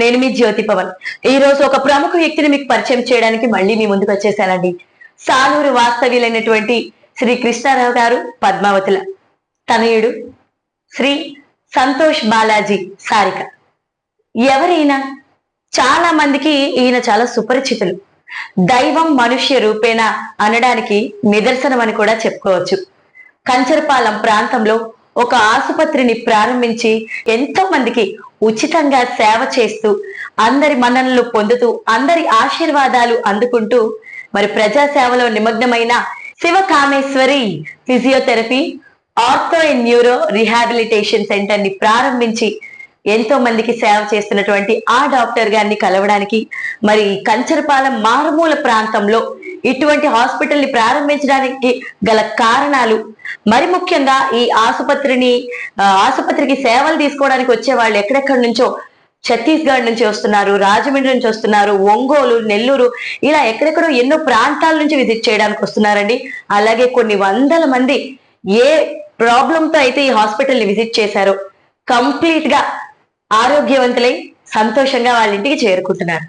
నేను మీ జ్యోతి పవన్. ఈ రోజు ఒక ప్రముఖ వ్యక్తిని మీకు పరిచయం చేయడానికి మళ్ళీ మీ ముందుకు వచ్చేసానండి. సాలూరు వాస్తవ్యులైనటువంటి శ్రీ కృష్ణారావు గారు పద్మావతుల. తనయుడు శ్రీ సంతోష్ బాలాజీ సారిక. ఎవరైనా చాలా మందికి ఈయన చాలా సుపరిచితులు. దైవం మనుష్య రూపేణ అనడానికి నిదర్శనం అని కూడా చెప్పుకోవచ్చు. కంచరపాలెం ప్రాంతంలో ఒక ఆసుపత్రిని ప్రారంభించి ఎంతో మందికి ఉచితంగా సేవ చేస్తూ అందరి మన్ననలు పొందుతూ అందరి ఆశీర్వాదాలు అందుకుంటూ మరి ప్రజా సేవలో నిమగ్నమైన Shiva Kameshwari physiotherapy ortho and neuro rehabilitation సెంటర్ని ప్రారంభించి ఎంతో మందికి సేవ చేస్తున్నటువంటి ఆ డాక్టర్ గారిని కలవడానికి మరి కంచరపాలెం మారుమూల ప్రాంతంలో ఇటువంటి హాస్పిటల్ని ప్రారంభించడానికి గల కారణాలు మరి ముఖ్యంగా ఈ ఆసుపత్రిని ఆసుపత్రికి సేవలు తీసుకోవడానికి వచ్చే వాళ్ళు ఎక్కడెక్కడి నుంచో? ఛత్తీస్గఢ్ నుంచి వస్తున్నారు రాజమండ్రి నుంచి వస్తున్నారు ఒంగోలు నెల్లూరు ఇలా ఎక్కడెక్కడో ఎన్నో ప్రాంతాల నుంచి విజిట్ చేయడానికి వస్తున్నారండి. అలాగే కొన్ని వందల మంది ఏ ప్రాబ్లంతో అయితే ఈ హాస్పిటల్ని విజిట్ చేశారో కంప్లీట్గా ఆరోగ్యవంతులై సంతోషంగా వాళ్ళ ఇంటికి చేరుకుంటున్నారు.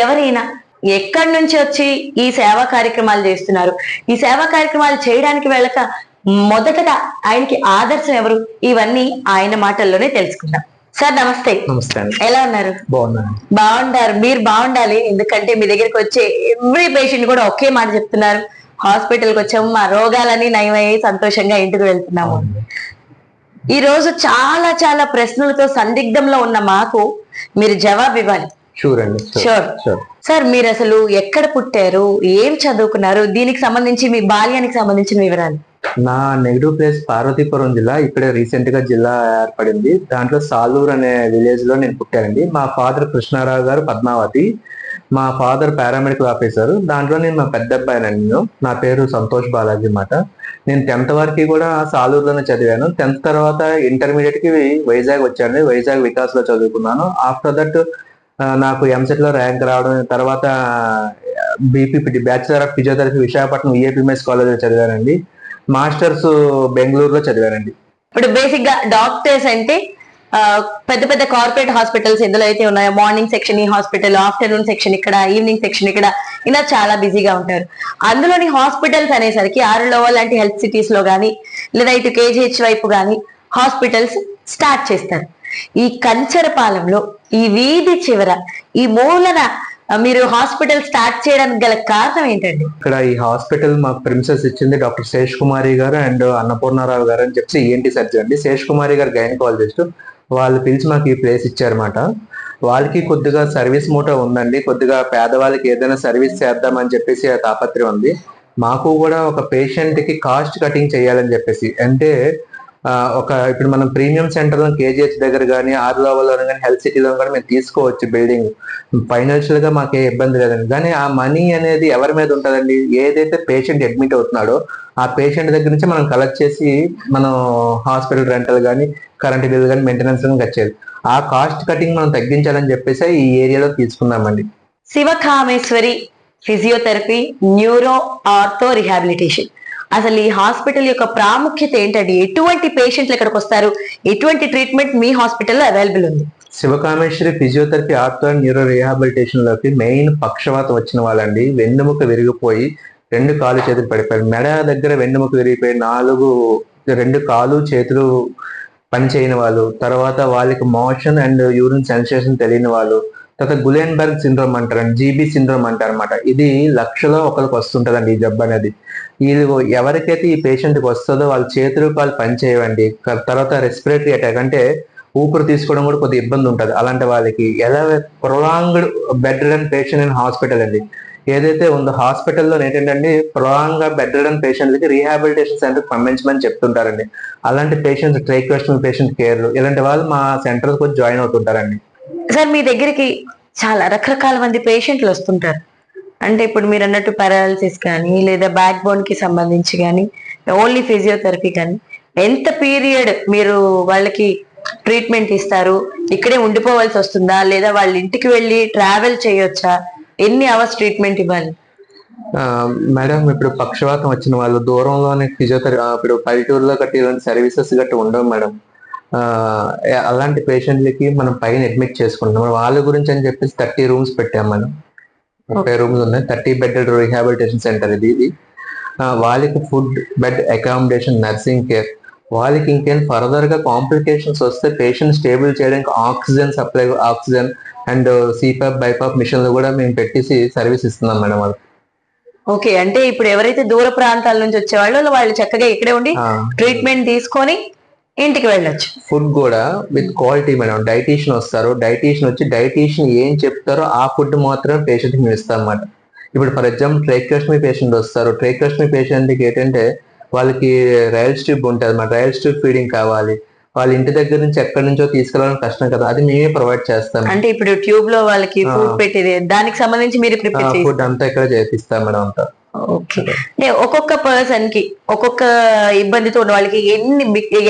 ఎవరైనా ఎక్కడి నుంచి వచ్చి ఈ సేవా కార్యక్రమాలు చేస్తున్నారు? ఈ సేవా కార్యక్రమాలు చేయడానికి వెళ్ళక మొదటగా ఆయనకి ఆదర్శం ఎవరు? ఇవన్నీ ఆయన మాటల్లోనే తెలుసుకుందాం. సార్ నమస్తే. నమస్తే ఎలా ఉన్నారు? బాగున్నాను. బాగుండారు. మీరు బాగుండాలి. ఎందుకంటే మీ దగ్గరికి వచ్చే ఎవ్రీ పేషెంట్ కూడా ఒకే మాట చెప్తున్నారు. హాస్పిటల్కి వచ్చాము. మా రోగాలన్నీ నయమయ్యి సంతోషంగా ఇంటికి వెళ్తున్నాము. ఈ రోజు చాలా చాలా ప్రశ్నలతో సందిగ్ధంలో ఉన్న మాకు మీరు జవాబు ఇవ్వాలి. షూర్ అండి Sure. షూర్ సార్ మీరు అసలు ఎక్కడ పుట్టారు? ఏం చదువుకున్నారు? దీనికి సంబంధించి మీ బాల్యానికి సంబంధించిన వివరాలు. నా నెగిటివ్ ప్లేస్ పార్వతీపురం జిల్లా ఇక్కడే రీసెంట్గా జిల్లా ఏర్పడింది. దాంట్లో సాలూరు అనే విలేజ్లో నేను పుట్టానండి. మా ఫాదర్ కృష్ణారావు గారు పద్మావతి మా ఫాదర్ పారామెడికల్ ఆఫీసర్ దాంట్లో నేను మా పెద్ద అబ్బాయినండి నేను. నా పేరు సంతోష్ బాలాజీ అన్నమాట. నేను టెన్త్ వరకు కూడా సాలూరులోనే చదివాను. టెన్త్ తర్వాత ఇంటర్మీడియట్కి వైజాగ్ వచ్చాను. వైజాగ్ వికాస్లో చదువుకున్నాను. ఆఫ్టర్ దట్ నాకు ఎంసెట్లో ర్యాంక్ రావడం తర్వాత BPPT bachelor of physiotherapy Visakhapatnam EAPMS కాలేజ్లో చదివానండి. మాస్టర్స్ బెంగళూరులో చదివానండి. ఇప్పుడు బేసిక్గా డాక్టర్స్ అంటే పెద్ద పెద్ద కార్పొరేట్ హాస్పిటల్స్ ఎందులో అయితే ఉన్నాయో మార్నింగ్ సెక్షన్ ఈ హాస్పిటల్ ఆఫ్టర్నూన్ సెక్షన్ ఇక్కడ ఈవినింగ్ సెక్షన్ ఇక్కడ ఇలా చాలా బిజీగా ఉంటారు. అందులోని హాస్పిటల్స్ అనేసరికి ఆరులోవ లాంటి హెల్త్ సిటీస్లో కానీ లేదా ఇటు కేజీహెచ్ వైపు కానీ హాస్పిటల్స్ స్టార్ట్ చేస్తారు. ఈ కంచరపాలెంలో ఈ వీధి చివర ఈ మూలన మీరు హాస్పిటల్ స్టార్ట్ చేయడానికి గల కారణం ఏంటండి? ఇక్కడ ఈ హాస్పిటల్ మాకు ప్రిన్సెస్ ఇచ్చింది డాక్టర్ శేష్ కుమారి గారు అండ్ అన్నపూర్ణారావు గారు అని చెప్పి ఏంటి సర్జన్ అండి. శేష్ కుమారి గారు గైనకాలజిస్ట్. వాళ్ళు పిలిచి మాకు ఈ ప్లేస్ ఇచ్చారన్నమాట. వాళ్ళకి కొద్దిగా సర్వీస్ మూట ఉందండి. కొద్దిగా పేదవాళ్ళకి ఏదైనా సర్వీస్ చేద్దామని చెప్పేసి తాపత్రయం ఉంది. మాకు కూడా ఒక పేషెంట్కి కాస్ట్ కటింగ్ చేయాలని చెప్పేసి. అంటే ఒక ఇప్పుడు మనం ప్రీమియం సెంటర్లో కేజీహెచ్ దగ్గర కానీ ఆరు కానీ హెల్త్ సిటీలో కానీ మేము తీసుకోవచ్చు బిల్డింగ్. ఫైనాన్షియల్గా మాకే ఇబ్బంది లేదండి. కానీ ఆ మనీ అనేది ఎవరి మీద ఉంటుందండి? ఏదైతే పేషెంట్ అడ్మిట్ అవుతున్నాడో ఆ పేషెంట్ దగ్గర నుంచి మనం కలెక్ట్ చేసి మనం హాస్పిటల్ రెంటల్ కానీ కరెంట్ బిల్ కానీ మెయింటెనెన్స్ కానీ కట్టేది ఆ కాస్ట్ కటింగ్ మనం తగ్గించాలని చెప్పేసి ఈ ఏరియాలో తీసుకున్నామండి. Shivakameshwari physiotherapy neuro ortho rehabilitation. అసలు ఈ హాస్పిటల్ యొక్క ప్రాముఖ్యత ఏంటండి? ఎటువంటి పేషెంట్లు ఇక్కడికి వస్తారు? ఎటువంటి ట్రీట్మెంట్ మీ హాస్పిటల్లో అవైలబుల్ ఉంది? శివకామేశ్వరి ఫిజియోథెరపీ ఆర్థో న్యూరో రిహాబిలిటేషన్లోకి మెయిన్ పక్షవాతం వచ్చిన వాళ్ళండి. వెన్నుముక విరిగిపోయి రెండు కాలు చేతులు పడిపోయారు. మెడ దగ్గర వెన్నుముక విరిగిపోయి నాలుగు రెండు కాలు చేతులు పనిచేయని వాళ్ళు తర్వాత వాళ్ళకి మోషన్ అండ్ యూరిన్ సెన్సేషన్ తెలియని వాళ్ళు తర్వాత గులెన్బర్గ్ సిండ్రోమ్ అంటారండి జీబీ సిండ్రోమ్ అంటారు అనమాట ఇది లక్షలో ఒకరికి వస్తుంటదండి ఈ జబ్బు అనేది. ఇది ఎవరికైతే ఈ పేషెంట్కి వస్తుందో వాళ్ళ చేతులు కాలు పని చేయవండి తర్వాత రెస్పిరేటరీ అటాక్ అంటే ఊపిరి తీసుకోవడం కూడా కొద్దిగా ఇబ్బంది ఉంటుంది. అలాంటి వాళ్ళకి ఎలా prolonged bed and patient in hospital అండి. ఏదైతే ఉందో హాస్పిటల్లో ఏంటంటే ప్రొలాంగ్గా బెడ్ రిడన్ పేషెంట్లకి రీహాబిలిటేషన్ సెంటర్ పంపించమని చెప్తుంటారండి. అలాంటి పేషెంట్స్ ట్రైక్వెస్టల్ పేషెంట్ కేర్లు ఇలాంటి వాళ్ళు మా సెంటర్ జాయిన్ అవుతుంటారండి. సార్ మీ దగ్గరికి చాలా రకరకాల మంది పేషెంట్లు వస్తుంటారు. అంటే ఇప్పుడు మీరు అన్నట్టు పారాలసిస్ కానీ లేదా బ్యాక్ బోన్కి సంబంధించి కానీ ఓన్లీ ఫిజియోథెరపీ కానీ ఎంత పీరియడ్ మీరు వాళ్ళకి ట్రీట్మెంట్ ఇస్తారు? ఇక్కడే ఉండిపోవాల్సి వస్తుందా? లేదా వాళ్ళ ఇంటికి వెళ్ళి ట్రావెల్ చేయొచ్చా? ఎన్ని అవర్స్ ట్రీట్మెంట్ ఇవ్వాలి? మేడం ఇప్పుడు పక్షవాతం వచ్చిన వాళ్ళు దూరంలోనే ఫిజియోథెరపీ ఇప్పుడు పల్లెటూరులో గట్టి ఇలాంటి సర్వీసెస్ గట్టి ఉండవు మేడం అలాంటి పేషెంట్లకి మనం పైన అడ్మిట్ చేసుకుంటాం వాళ్ళ గురించి అని చెప్పేసి థర్టీ రూమ్స్ పెట్టాం మనం. ముప్పై రూమ్స్ ఉన్నాయి. థర్టీ బెడ్ రిహాబిలిటేషన్ సెంటర్ ఇది ఇది. వాళ్ళకి food bed accommodation nursing care. వాళ్ళకి ఇంకేం ఫర్దర్గా కాంప్లికేషన్స్ వస్తే పేషెంట్ స్టేబుల్ చేయడానికి oxygen supply oxygen and CPAP BiPAP మిషన్లు కూడా మేము పెట్టేసి సర్వీస్ ఇస్తున్నాం మేడం వాళ్ళకి. ఓకే. అంటే ఇప్పుడు ఎవరైతే దూర ప్రాంతాల నుంచి వచ్చేవాళ్ళు వాళ్ళు చక్కగా ఇక్కడే ఉండి ట్రీట్మెంట్ తీసుకొని ఇంటికి వెళ్ళొచ్చు. ఫుడ్ కూడా విత్ క్వాలిటీ మేడం. డైటీషియన్ వస్తారు. డైటీషియన్ వచ్చి డైటీషియన్ ఏం చెప్తారో ఆ ఫుడ్ మాత్రమే పేషెంట్కి మేము ఇస్తాం అన్నమాట ఇప్పుడు ఫర్ ఎగ్జాంపుల్ ట్రేక్యోస్టమీ పేషెంట్ వస్తారు. ట్రేక్యోస్టమీ పేషెంట్కి ఏంటంటే వాళ్ళకి రైల్ ట్యూబ్ ఉంటుంది అన్నమాట. రైల్ ట్యూబ్ ఫీడింగ్ కావాలి. వాళ్ళ ఇంటి దగ్గర నుంచి ఎక్కడి నుంచో తీసుకెళ్ళడం కష్టం కదా. అది మేమే ప్రొవైడ్ చేస్తాం. అంటే ఇప్పుడు ట్యూబ్లో వాళ్ళకి ఫుడ్. పెట్టేది దానికి సంబంధించి మీరు ఫుడ్ అంతా ఇక్కడ చేపిస్తాం మేడం అంతా. ఓకే. ఒక్కొక్క పర్సన్కి ఒక్కొక్క ఇబ్బందితో ఉన్న వాళ్ళకి ఎన్ని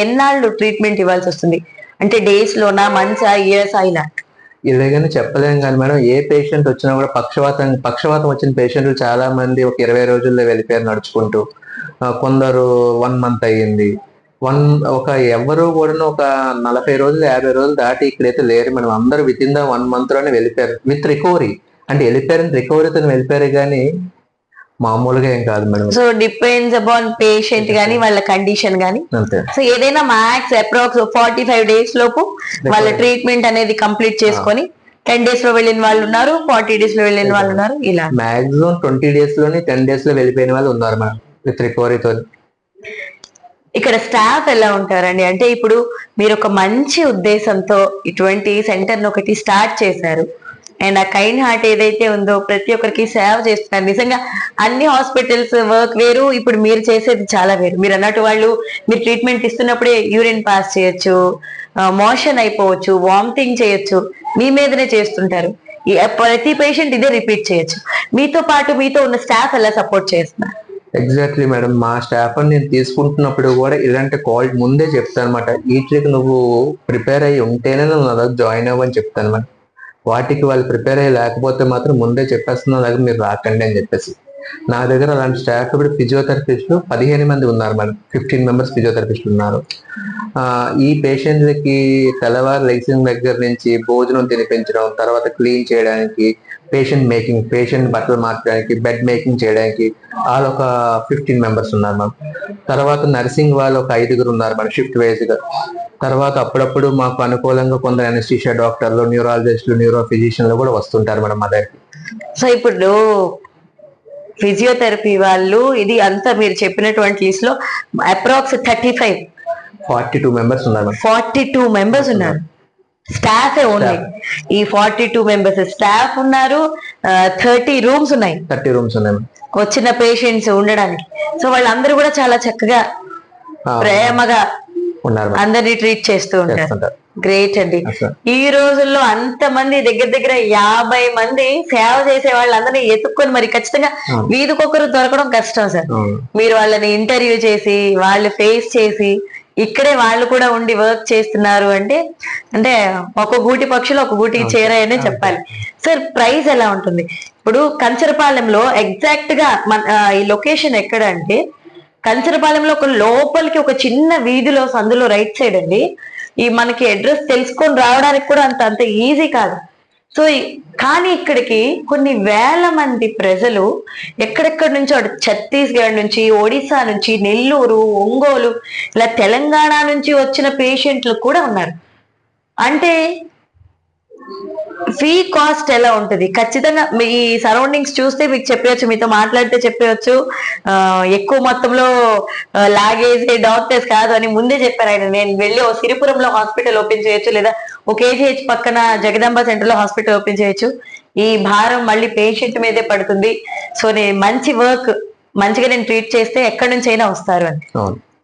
ఎన్నాళ్ళు ట్రీట్మెంట్ ఇవ్వాల్సి వస్తుంది? అంటే డేస్ లోనా మంత్స్ ఇయర్స్ అయినా ఇలాగని చెప్పలేం కానీ మేడం ఏ పేషెంట్ వచ్చినా కూడా పక్షవాతం పక్షవాతం వచ్చిన పేషెంట్లు చాలా మంది ఒక ఇరవై రోజుల్లో వెళ్ళిపోయారు నడుచుకుంటూ. కొందరు వన్ మంత్ అయ్యింది. వన్ ఒక ఎవరు కూడా ఒక నలభై రోజులు యాభై రోజులు దాటి ఇక్కడైతే లేరు మనం అందరూ విత్ ఇన్ ద వన్ మంత్లోనే వెళ్ళిపోయారు విత్ రికవరీ అంటే వెళ్ళిపోయారని రికవరీతో వెళ్ళిపోయారు కానీ మామూలుగా ఏం కాదు madam. So depends upon patient గానీ వాళ్ళ కండిషన్ గానీ. సో ఏదైనా max approx forty five days లోపు వాళ్ళ ట్రీట్మెంట్ అనేది కంప్లీట్ చేసుకొని టెన్ డేస్లో వెళ్ళిన వాళ్ళు ఉన్నారు ఫార్టీ డేస్లో వెళ్ళిన వాళ్ళు ఉన్నారు ఇలా. మాక్సిమం ట్వంటీ డేస్లోనే టెన్ డేస్లో వెళ్ళిపోయిన వాళ్ళు ఉన్నారు మేడం విత్ రికవరీతో ఇక్కడ స్టాఫ్ ఎలా ఉంటారండి? అంటే ఇప్పుడు మీరు ఒక మంచి ఉద్దేశంతో ఇటువంటి సెంటర్ ఒకటి స్టార్ట్ చేశారు. అండ్ ఆ కైండ్ హార్ట్ ఏదైతే ఉందో ప్రతి ఒక్కరికి సేవ చేస్తున్నారు. నిజంగా అన్ని హాస్పిటల్స్ వర్క్ వేరు. ఇప్పుడు మీరు చేసేది చాలా వేరు. మీరు అన్నట్టు వాళ్ళు మీరు ట్రీట్మెంట్ ఇస్తున్నప్పుడే యూరిన్ పాస్ చేయొచ్చు మోషన్ అయిపోవచ్చు వామిటింగ్ చేయొచ్చు. మీ మీదనే చేస్తుంటారు. ప్రతి పేషెంట్ ఇదే రిపీట్ చేయొచ్చు. మీతో పాటు మీతో ఉన్న స్టాఫ్ ఎలా సపోర్ట్ చేస్తున్నారు? ఎగ్జాక్ట్లీ మేడం మా స్టాఫ్ నేను తీసుకుంటున్నప్పుడు కూడా ఇలాంటి కాల్ ముందే చెప్తాను అనమాట వీటికి నువ్వు ప్రిపేర్ అయ్యి ఉంటేనే నువ్వు నా దగ్గర జాయిన్ అవ్వని చెప్తాను మేడం వాటికి వాళ్ళు ప్రిపేర్ అయ్యి లేకపోతే మాత్రం ముందే చెప్పేస్తున్నా దగ్గర మీరు రాకండి అని చెప్పేసి. నా దగ్గర అలాంటి స్టాఫ్ ఇప్పుడు ఫిజియోథెరపిస్టులు పదిహేను మంది ఉన్నారు మరి ఫిఫ్టీన్ మెంబర్స్ ఫిజియోథెరపిస్టులు ఉన్నారు. ఈ పేషెంట్లకి తెల్లవారు లెగ్సింగ్ దగ్గర నుంచి భోజనం తినిపించడం తర్వాత క్లీన్ చేయడానికి పేషెంట్ మేకింగ్ పేషెంట్ బట్టలు మార్చడానికి బెడ్ మేకింగ్ చేయడానికి వాళ్ళు ఒక ఫిఫ్టీన్ మెంబర్స్ ఉన్నారు మ్యామ్ తర్వాత నర్సింగ్ వాళ్ళు ఒక ఐదుగురు ఉన్నారు మన షిఫ్ట్ వైజ్గా. తర్వాత అప్పుడప్పుడు మాకు అనుకూలంగా కొందరు అనెస్టీషియా డాక్టర్లు న్యూరాలజిస్టులు న్యూరో ఫిజిషియన్లు కూడా వస్తుంటారు మేడం మా దగ్గరికి. సో ఇప్పుడు ఫిజియోథెరపీ వాళ్ళు ఇది అంతా మీరు చెప్పినటువంటి లిస్ట్లో approx thirty five forty two members ఉన్నారు ఫార్టీ టూ మెంబర్స్ ఉన్నారు. స్టాఫ్ ఓన్లీ ఈ ఫార్టీ టూ మెంబర్స్ స్టాఫ్ ఉన్నారు. థర్టీ రూమ్స్ ఉన్నాయి. థర్టీ రూమ్స్ ఉన్నాయి వచ్చిన పేషెంట్స్ ఉండడానికి. సో వాళ్ళందరూ కూడా చాలా చక్కగా ప్రేమగా అందరినీ ట్రీట్ చేస్తూ ఉంటారు. గ్రేట్ అండి. ఈ రోజుల్లో అంత మంది దగ్గర దగ్గర యాభై మంది సేవ చేసే వాళ్ళందరినీ ఎత్తుక్కొని మరి ఖచ్చితంగా. వీధికొకరు దొరకడం కష్టం సార్. మీరు వాళ్ళని ఇంటర్వ్యూ చేసి వాళ్ళు ఫేస్ చేసి ఇక్కడే వాళ్ళు కూడా ఉండి వర్క్ చేస్తున్నారు అంటే అంటే ఒక గూటి పక్షులు ఒక గూటి చేరాయనే చెప్పాలి. సార్. ప్రైస్ ఎలా ఉంటుంది? ఇప్పుడు కంచరపాలెంలో ఎగ్జాక్ట్గా మన ఈ లొకేషన్ ఎక్కడ అంటే కంచరపాలెంలో ఒక లోపలికి ఒక చిన్న వీధిలో సందులో రైట్ సైడ్ అండి. ఈ మనకి అడ్రస్ తెలుసుకొని రావడానికి కూడా అంత అంత ఈజీ కాదు. సో కానీ ఇక్కడికి కొన్ని వేల మంది ప్రజలు ఎక్కడెక్కడి నుంచో అటు ఛత్తీస్గఢ్ నుంచి ఒడిశా నుంచి నెల్లూరు ఒంగోలు ఇలా తెలంగాణ నుంచి వచ్చిన పేషెంట్లు కూడా ఉన్నారు. అంటే ఫీ కాస్ట్ ఎలా ఉంటుంది? ఖచ్చితంగా మీ సరౌండింగ్స్ చూస్తే మీకు చెప్పవచ్చు మీతో మాట్లాడితే చెప్పవచ్చు ఎక్కువ మొత్తంలో లాగేజ్ డాక్టర్స్ కాదు అని ముందే చెప్పారు ఆయన. నేను వెళ్ళి ఓ సిరిపురంలో హాస్పిటల్ ఓపెన్ చేయొచ్చు లేదా ఒక కేజీహెచ్ పక్కన జగదాంబ సెంటర్లో హాస్పిటల్ ఓపెన్ చేయొచ్చు. ఈ భారం మళ్ళీ పేషెంట్ మీదే పడుతుంది. సో నేను మంచి వర్క్ మంచిగా నేను ట్రీట్ చేస్తే ఎక్కడి నుంచి అయినా వస్తారు అని.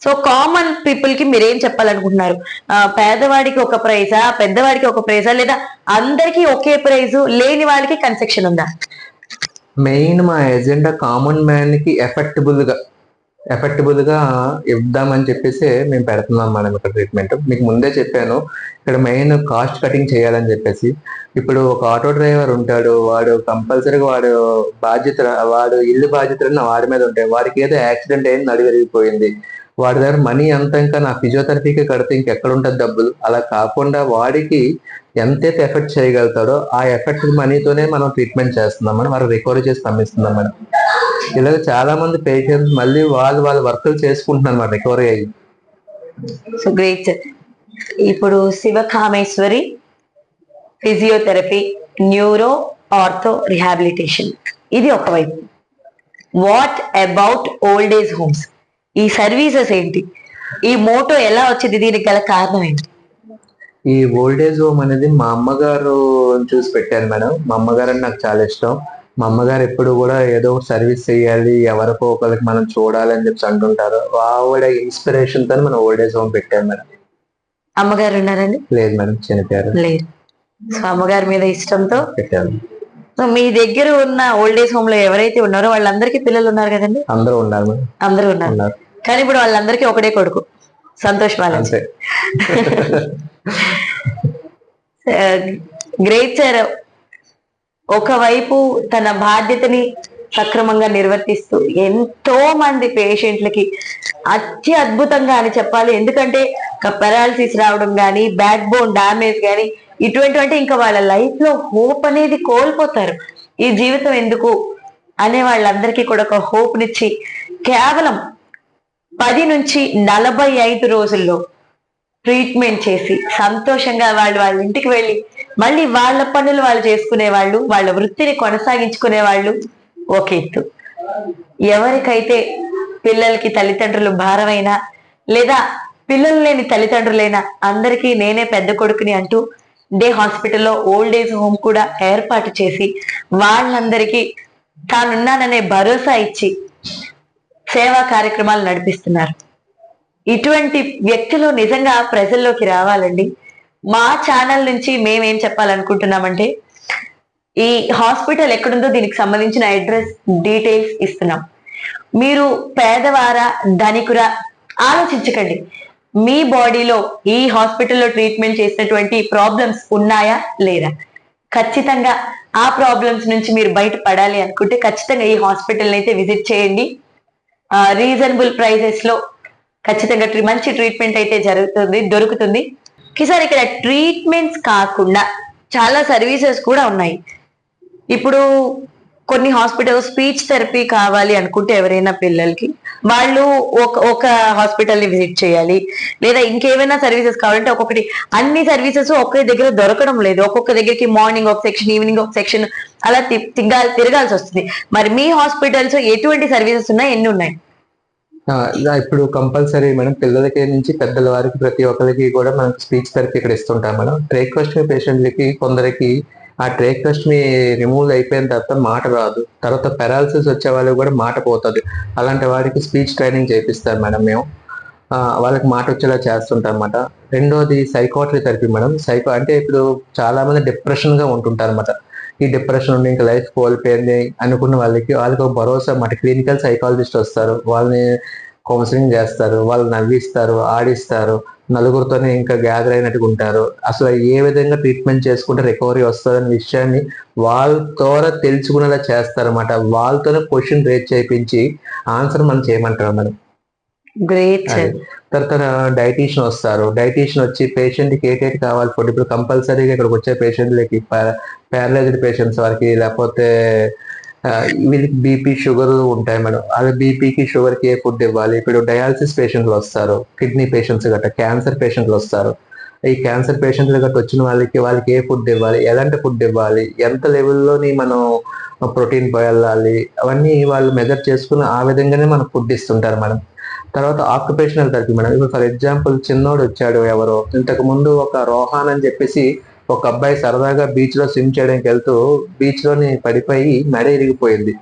సో కామన్ పీపుల్కి మీరు ఏం చెప్పాలనుకుంటున్నారు పేదవాడికి ఒక ప్రైజా పెద్దవాడికి ఒక ప్రైజా లేదా అందరికీ ఒకే ప్రైజ్ లేని వాళ్ళకి కన్సెక్షన్ ఉందా? మెయిన్ మా ఎజెండా కామన్ మ్యాన్కి ఎఫెక్టబుల్గా ఎఫెక్టబుల్గా ఇద్దామని చెప్పేసి మేము పెడుతున్నాం మేడం ఇక్కడ ట్రీట్మెంట్. మీకు ముందే చెప్పాను ఇక్కడ మెయిన్ కాస్ట్ కటింగ్ చేయాలని చెప్పేసి. ఇప్పుడు ఒక ఆటో డ్రైవర్ ఉంటాడు వాడు కంపల్సరీగా వాడు బాధ్యత వాడు ఇల్లు బాధ్యతలు వాడి మీద ఉంటాయి. వాడికి ఏదో యాక్సిడెంట్ అయింది నడి విరిగిపోయింది. వాడి దగ్గర మనీ అంత ఇంకా నా ఫిజియోథెరపీకి కడితే ఇంకెక్కడ ఉంటుంది డబ్బులు? అలా కాకుండా వాడికి ఎంతైతే ఎఫెక్ట్ చేయగలుగుతాడో ఆ ఎఫెక్ట్ మనీతోనే మనం ట్రీట్మెంట్ చేస్తున్నామని మనం వారు రికవరీ చేసి పంపిస్తున్నామని ఇలాగ చాలా మంది పేషెంట్స్ మళ్ళీ వాళ్ళు వాళ్ళ వర్కులు చేసుకుంటున్నారు మన రికవరీ అయ్యి. సో గ్రేట్ ఇప్పుడు Shivakameshwari physiotherapy neuro ortho rehabilitation. ఇది ఒకవైపు. What about old age homes ఈ సర్వీసెస్ ఏంటి? ఈ మోటో ఎలా వచ్చింది? దీనికి గల కారణం ఏంటి? ఈ ఓల్డేజ్ హోమ్ అనేది మా అమ్మగారు చూసి పెట్టాను మేడం. మా అమ్మగారు అంటే నాకు చాలా ఇష్టం. మా అమ్మగారు ఎప్పుడు కూడా ఏదో సర్వీస్ చేయాలి ఎవరికో ఒకరికి మనం చూడాలి అని చెప్పి అంటుంటారు. ఆవిడ ఇన్స్పిరేషన్తో మనం ఓల్డేజ్ హోమ్ పెట్టాను మేడం. అమ్మగారు ఉన్నారండి? లేదు మేడం చనిపోయారు. లేదు. సో అమ్మగారి మీద ఇష్టంతో పెట్టాను సో మీ దగ్గర ఉన్న ఓల్డ్ ఏజ్ హోమ్లో ఎవరైతే ఉన్నారో వాళ్ళందరికీ పిల్లలు ఉన్నారు కదండి? అందరూ ఉన్నారు అందరూ ఉన్నారు. కానీ ఇప్పుడు వాళ్ళందరికీ ఒకటే కొడుకు. సంతోష్ బాలాజీ. Great sir. ఒకవైపు తన బాధ్యతని సక్రమంగా నిర్వర్తిస్తూ ఎంతో మంది పేషెంట్లకి అతి అద్భుతంగా అని చెప్పాలి. ఎందుకంటే పెరాలసిస్ రావడం కానీ బ్యాక్ బోన్ డామేజ్ కానీ ఇటువంటి అంటే ఇంకా వాళ్ళ లైఫ్లో హోప్ అనేది కోల్పోతారు. ఈ జీవితం ఎందుకు? అనే వాళ్ళందరికీ కూడా ఒక హోప్ నిచ్చి కేవలం పది నుంచి నలభై ఐదు రోజుల్లో ట్రీట్మెంట్ చేసి సంతోషంగా వాళ్ళు వాళ్ళ ఇంటికి వెళ్ళి మళ్ళీ వాళ్ళ పనులు వాళ్ళు చేసుకునే వాళ్ళు వాళ్ళ వృత్తిని కొనసాగించుకునే వాళ్ళు ఒక ఎత్తు. ఎవరికైతే పిల్లలకి తల్లిదండ్రులు భారమైనా లేదా పిల్లలు లేని తల్లిదండ్రులైనా అందరికీ నేనే పెద్ద కొడుకుని అంటూ డే హాస్పిటల్లో ఓల్డ్ ఏజ్ హోమ్ కూడా ఏర్పాటు చేసి వాళ్ళందరికీ తానున్నాననే భరోసా ఇచ్చి సేవా కార్యక్రమాలు నడిపిస్తున్నారు. ఇటువంటి వ్యక్తులు నిజంగా ప్రజల్లోకి రావాలండి. మా ఛానల్ నుంచి మేమేం చెప్పాలనుకుంటున్నామంటే ఈ హాస్పిటల్ ఎక్కడుందో దీనికి సంబంధించిన అడ్రస్ డీటెయిల్స్ ఇస్తున్నాం. మీరు పేదవారా ధనికురా ఆలోచించకండి. మీ బాడీలో ఈ హాస్పిటల్లో ట్రీట్మెంట్ చేసినటువంటి ప్రాబ్లమ్స్ ఉన్నాయా లేదా? ఖచ్చితంగా ఆ ప్రాబ్లమ్స్ నుంచి మీరు బయటపడాలి అనుకుంటే ఖచ్చితంగా ఈ హాస్పిటల్ అయితే విజిట్ చేయండి. రీజనబుల్ ప్రైజెస్లో ఖచ్చితంగా మంచి ట్రీట్మెంట్ అయితే జరుగుతుంది దొరుకుతుంది. సార్ ఇక్కడ ట్రీట్మెంట్స్ కాకుండా చాలా సర్వీసెస్ కూడా ఉన్నాయి. ఇప్పుడు కొన్ని హాస్పిటల్స్ స్పీచ్ థెరపీ కావాలి అనుకుంటే ఎవరైనా పిల్లలకి వాళ్ళు ఒక ఒక హాస్పిటల్ని విజిట్ చేయాలి. లేదా ఇంకేమైనా సర్వీసెస్ కావాలంటే ఒక్కొక్కటి అన్ని సర్వీసెస్ ఒకే దగ్గర దొరకడం లేదు. ఒక్కొక్క దగ్గరికి మార్నింగ్ ఒక సెక్షన్ ఈవినింగ్ ఒక సెక్షన్ అలా తి- తిరగాలి తిరగాల్సి వస్తుంది. మరి మీ హాస్పిటల్స్ ఎటువంటి సర్వీసెస్ ఉన్నాయి? ఎన్ని ఉన్నాయి? ఇప్పుడు కంపల్సరీ మేడం పిల్లలకి నుంచి పెద్దల వారికి ప్రతి ఒక్కరికి కూడా మనం స్పీచ్ థెరపీ ఇక్కడ ఇస్తుంటాం మేడం. ట్రేకోస్టమీ పేషెంట్లకి కొందరికి ఆ ట్రేకోస్టమీ రిమూవ్ అయిపోయిన తర్వాత మాట రాదు. తర్వాత పెరాలసిస్ వచ్చే వాళ్ళకి కూడా మాట పోతుంది అలాంటి వారికి స్పీచ్ ట్రైనింగ్ చేపిస్తారు మేడం మేము. వాళ్ళకి మాట వచ్చేలా చేస్తుంటాం అనమాట రెండోది సైకాట్రీ థెరపీ మేడం. సైకో అంటే ఇప్పుడు చాలా మంది డిప్రెషన్గా ఉంటుంటారు అనమాట ఈ డిప్రెషన్ ఉండి ఇంకా లైఫ్ కోల్పోయింది అనుకున్న వాళ్ళకి వాళ్ళకి ఒక భరోసా మాట క్లినికల్ సైకాలజిస్ట్ వస్తారు. వాళ్ళని కౌన్సిలింగ్ చేస్తారు. వాళ్ళు నవ్విస్తారు ఆడిస్తారు. నలుగురితోనే ఇంకా గ్యాదర్ అయినట్టుగా ఉంటారు. అసలు ఏ విధంగా ట్రీట్మెంట్ చేసుకుంటే రికవరీ వస్తుందనే విషయాన్ని వాళ్ళ ద్వారా తెలుసుకునేలా చేస్తారన్నమాట. వాళ్ళతోనే క్వశ్చన్ రేట్ చేయించి ఆన్సర్ మనం చేయమంటారు మేడం? గ్రేట్ తర్వాత డైటీషియన్ వస్తారు. డైటీషియన్ వచ్చి పేషెంట్కి ఏటేటి కావాలి? ఫుడ్ ఇప్పుడు కంపల్సరీగా ఇక్కడికి వచ్చే పేషెంట్లకి ప్యారలైజ్డ్ పేషెంట్స్ వారికి లేకపోతే వీళ్ళకి బీపీ షుగర్ ఉంటాయి మేడం. అదే బీపీకి షుగర్కి ఏ ఫుడ్ ఇవ్వాలి? ఇప్పుడు డయాలసిస్ పేషెంట్లు వస్తారు. కిడ్నీ పేషెంట్స్ గట్ట క్యాన్సర్ పేషెంట్లు వస్తారు. ఈ క్యాన్సర్ పేషెంట్లు గట్ట వచ్చిన వాళ్ళకి వాళ్ళకి ఏ ఫుడ్ ఇవ్వాలి? ఎలాంటి ఫుడ్ ఇవ్వాలి? ఎంత లెవెల్లోని మనం ప్రోటీన్ వెళ్ళాలి అవన్నీ వాళ్ళు మెజర్ చేసుకుని ఆ విధంగానే మనకు ఫుడ్ ఇస్తుంటారు మేడం. తర్వాత ఆక్యుపేషనల్ థెరపీ మేడం. ఇప్పుడు ఫర్ ఎగ్జాంపుల్ చిన్నోడు వచ్చాడు ఎవరో. ఇంతకు ముందు ఒక రోహాన్ అని చెప్పేసి ఒక అబ్బాయి సరదాగా బీచ్లో స్విమ్ చేయడానికి వెళ్తూ బీచ్లోని పడిపోయి మెడ ఇరిగిపోయింది.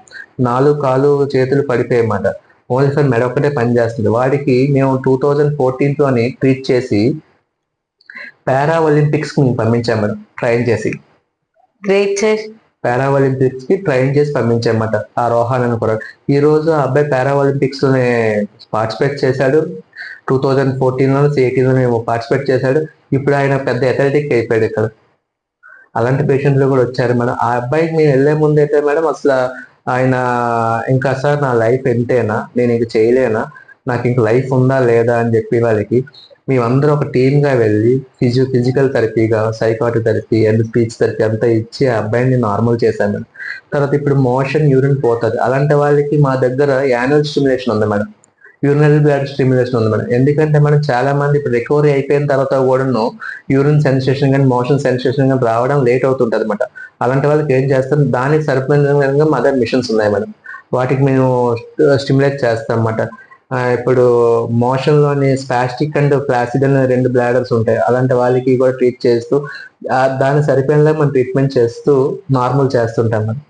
నాలుగు కాలు చేతులు పడిపోయాయన్నమాట ఓన్లీ ఫర్ మెడ ఒక్కటే పని చేస్తుంది వాడికి మేము టూ థౌజండ్ ఫోర్టీన్లోని ట్రీట్ చేసి పారా ఒలింపిక్స్కి మేము పంపించాం మేడం ట్రైన్ చేసి. గ్రేట్ సార్ పారా ఒలింపిక్స్కి ట్రైన్ చేసి పంపించామన్నమాట. ఆ రోహాన్ అని కూడా. ఈ రోజు ఆ అబ్బాయి పారా ఒలింపిక్స్లోనే పార్టిసిపేట్ చేశాడు. టూ థౌజండ్ ఫోర్టీన్ ఎయిటీన్లో మేము పార్టిసిపేట్ చేశాడు. ఇప్పుడు ఆయన పెద్ద అథ్లెటిక్ అయిపోయాడు ఇక్కడ. అలాంటి పేషెంట్లు కూడా వచ్చారు మేడం. ఆ అబ్బాయికి మేము వెళ్ళే ముందు అయితే మేడం అసలు ఆయన ఇంకా సార్ నా లైఫ్ ఎంతేనా? నేను ఇంక చేయలేనా? నాకు ఇంక లైఫ్ ఉందా లేదా అని చెప్పి వాళ్ళకి మేమందరం ఒక టీమ్గా వెళ్ళి physio physical థెరపీగా psychotic therapy and speech therapy అంతా ఇచ్చి ఆ అబ్బాయిని నార్మల్ చేశాను మేడం. తర్వాత ఇప్పుడు మోషన్ యూరిన్ పోతుంది. అలాంటి వాళ్ళకి మా దగ్గర యాన్యువల్ స్టిమ్యులేషన్ ఉంది మేడం. యూరినరీ బ్లడ్ స్టిమ్యులేషన్ ఉంది మేడం. ఎందుకంటే మనం చాలా మంది ఇప్పుడు రికవరీ అయిపోయిన తర్వాత కూడాను యూరిన్ సెన్సేషన్ కానీ మోషన్ సెన్సేషన్ కానీ రావడం లేట్ అవుతుంటుంది అనమాట అలాంటి వాళ్ళకి ఏం చేస్తాం? దానికి సరిపోయిన విధంగా మిషన్స్ ఉన్నాయి మేడం. వాటికి మేము స్టిమ్యులేట్ చేస్తాం అన్నమాట. ఇప్పుడు మోషన్లోని స్పాస్టిక్ అండ్ ప్లాసిడ్ అనే రెండు బ్లాడర్స్ ఉంటాయి. అలాంటి వాళ్ళకి కూడా ట్రీట్ చేస్తూ దాన్ని దానికి సరిపోయేలా మనం ట్రీట్మెంట్ చేస్తూ నార్మల్ చేస్తుంటాం మనం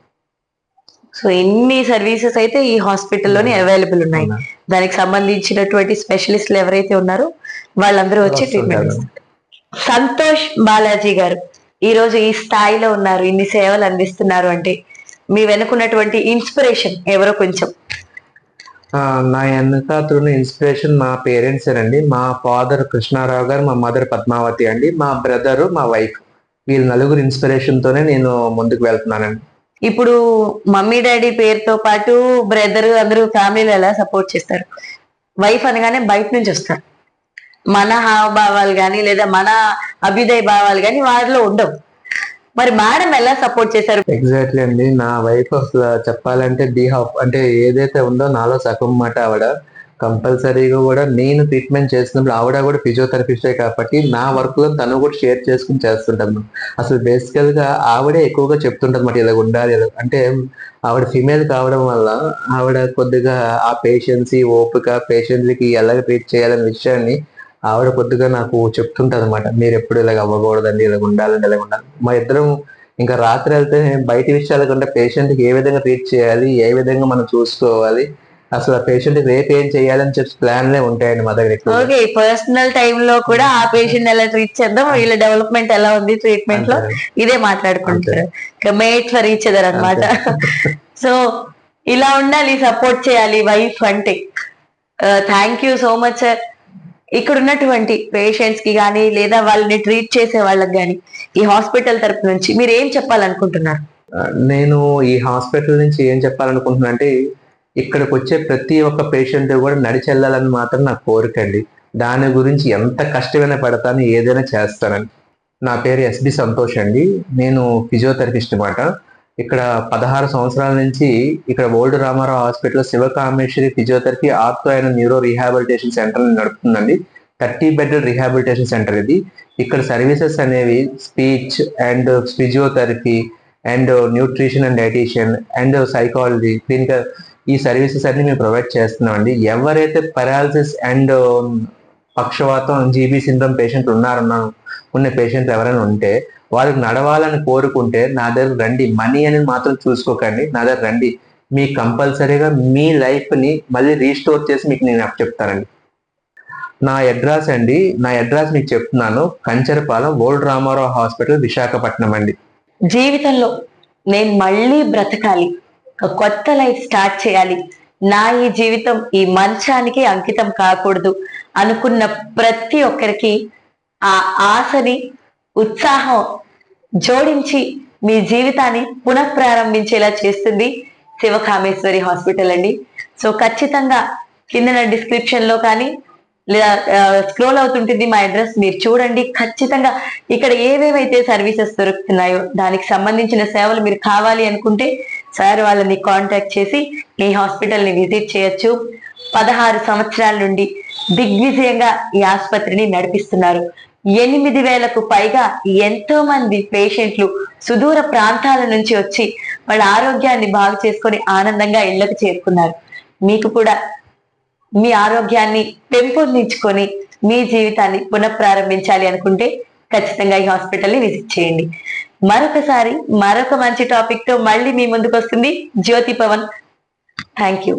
సో ఎన్ని సర్వీసెస్ అయితే ఈ హాస్పిటల్లోనే అవైలబుల్ ఉన్నాయి. దానికి సంబంధించినటువంటి స్పెషలిస్టులు ఎవరైతే ఉన్నారో వాళ్ళందరూ వచ్చి ట్రీట్మెంట్. సంతోష్ బాలాజీ గారు ఈ రోజు ఈ స్థాయిలో ఉన్నారు ఇన్ని సేవలు అందిస్తున్నారు అంటే మీ వెనుకున్నటువంటి ఇన్స్పిరేషన్ ఎవరో కొంచెం. నా వెనకాతరున్న ఇన్స్పిరేషన్ మా పేరెంట్స్ అండి మా ఫాదర్ కృష్ణారావు గారు మా మదర్ పద్మావతి అండి. మా బ్రదర్ మా వైఫ్. వీళ్ళ నలుగురు ఇన్స్పిరేషన్ తోనే నేను ముందుకు వెళ్తున్నానండి. ఇప్పుడు మమ్మీ డాడీ పేరుతో పాటు బ్రదర్ అందరూ ఫ్యామిలీలు ఎలా సపోర్ట్ చేస్తారు? వైఫ్ అనగానే బయట నుంచి వస్తారు. మన హావభావాలు కానీ లేదా మన అభ్యుదయ భావాలు కానీ వారిలో ఉండవు. మరి మేడం ఎలా సపోర్ట్ చేశారు? ఎగ్జాక్ట్లీ అండి. నా వైఫ్ అసలు చెప్పాలంటే బిహాఫ్ అంటే ఏదైతే ఉందో నాలో సగం మాట ఆవిడ. కంపల్సరీగా కూడా నేను ట్రీట్మెంట్ చేసినప్పుడు ఆవిడ కూడా ఫిజియోథెరపిస్టే కాబట్టి నా వర్క్లో తను కూడా షేర్ చేసుకుని చేస్తుంటాను అసలు బేసికల్గా ఆవిడే ఎక్కువగా చెప్తుంటది మాట ఇలా ఉండాలి అంటే ఆవిడ ఫిమేల్ కావడం వల్ల ఆవిడ కొద్దిగా ఆ పేషెన్సీ ఓపిక పేషెంట్లకి ఎలా ట్రీట్ చేయాలనే విషయాన్ని ఆవిడ కొద్దిగా నాకు చెప్తుంటది అనమాట మీరు ఎప్పుడు ఇలాగ అవ్వకూడదండి ఇలా ఉండాలండి ఇలా ఉండాలి. మా ఇద్దరం ఇంకా రాత్రి వెళ్తే బయట విషయాల కంటే పేషెంట్కి ఏ విధంగా ట్రీట్ చేయాలి ఏ విధంగా మనం చూసుకోవాలి అసలు ఆ పేషెంట్ రేపు ఏం చేయాలని చెప్పి ప్లాన్లే ఉంటాయండి మా దగ్గర ఓకే పర్సనల్ టైం లో కూడా ఆ పేషెంట్ ఎలా ట్రీట్ చేద్దాం వీళ్ళ డెవలప్మెంట్ ఎలా ఉంది ట్రీట్మెంట్లో ఇదే మాట్లాడుకుంటారు. మేట్ ఫర్ ఈచ్ అదర్ అనమాట సో ఇలా ఉండాలి సపోర్ట్ చేయాలి వైఫ్ అంటే. Thank you so much sir ఇక్కడ ఉన్నటువంటి పేషెంట్స్కి కానీ లేదా వాళ్ళని ట్రీట్ చేసే వాళ్ళకి కానీ ఈ హాస్పిటల్ తరపు నుంచి మీరు ఏం చెప్పాలనుకుంటున్నారు? నేను ఈ హాస్పిటల్ నుంచి ఏం చెప్పాలనుకుంటున్నా అంటే ఇక్కడికి వచ్చే ప్రతి ఒక్క పేషెంట్ కూడా నడిచెళ్ళాలని మాత్రం నా కోరిక అండి. దాని గురించి ఎంత కష్టమైనా పడతాను ఏదైనా చేస్తానని. నా పేరు ఎస్బి సంతోష్ అండి. నేను ఫిజియోథెరపిస్ట్ అనమాట ఇక్కడ పదహారు సంవత్సరాల నుంచి ఇక్కడ old Ramarao hospital Shivakameshwari physiotherapy ortho అయిన న్యూరో రీహాబిలిటేషన్ సెంటర్ నడుపుతుందండి. థర్టీ బెడ్ రీహాబిలిటేషన్ సెంటర్ ఇది. ఇక్కడ సర్వీసెస్ అనేవి speech and physiotherapy and nutrition and dietitian and psychology clinical ఈ సర్వీసెస్ అన్ని మేము ప్రొవైడ్ చేస్తున్నామండి. ఎవరైతే పెరాలసిస్ అండ్ పక్షవాతం జీబీ సిండ్రోమ్ పేషెంట్ ఉన్నారన్నా ఉన్న పేషెంట్ ఎవరైనా ఉంటే వాళ్ళకి నడవాలని కోరుకుంటే నా దగ్గర రండి. మనీ అని మాత్రం చూసుకోకండి. నా దగ్గర రండి. మీ కంపల్సరీగా మీ లైఫ్ని మళ్ళీ రీస్టోర్ చేసి మీకు నేను చెప్తానండి. నా అడ్రస్ అండి. నా అడ్రస్ మీకు చెప్తున్నాను. కంచరపాలెం ఓల్డ్ రామారావు హాస్పిటల్ విశాఖపట్నం అండి. జీవితంలో నేను మళ్ళీ బ్రతకాలి. కొత్త లైఫ్ స్టార్ట్ చేయాలి. నా ఈ జీవితం ఈ మంచానికి అంకితం కాకూడదు అనుకున్న ప్రతి ఒక్కరికి ఆ ఆశని ఉత్సాహం జోడించి మీ జీవితాన్ని పునఃప్రారంభించేలా చేస్తుంది శివకామేశ్వరి హాస్పిటల్ అండి. సో ఖచ్చితంగా కింద డిస్క్రిప్షన్లో కానీ లేదా స్క్రోల్ అవుతుంటుంది మా అడ్రస్ మీరు చూడండి. ఖచ్చితంగా ఇక్కడ ఏవేవైతే సర్వీసెస్ దొరుకుతున్నాయో దానికి సంబంధించిన సేవలు మీరు కావాలి అనుకుంటే సార్ వాళ్ళని కాంటాక్ట్ చేసి మీ హాస్పిటల్ని విజిట్ చేయొచ్చు. పదహారు సంవత్సరాల నుండి దిగ్విజయంగా ఈ ఆసుపత్రిని నడిపిస్తున్నారు. ఎనిమిది వేలకు పైగా ఎంతో మంది పేషెంట్లు సుదూర ప్రాంతాల నుంచి వచ్చి వాళ్ళ ఆరోగ్యాన్ని బాగు చేసుకొని ఆనందంగా ఇళ్ళకు చేరుకున్నారు. మీకు కూడా మీ ఆరోగ్యాన్ని పెంపొందించుకొని మీ జీవితాన్ని పునఃప్రారంభించాలి అనుకుంటే ఖచ్చితంగా ఈ హాస్పిటల్ని విజిట్ చేయండి. మరొకసారి మరొక మంచి టాపిక్తో మళ్ళీ మీ ముందుకు వస్తుంది జ్యోతి పవన్. Thank you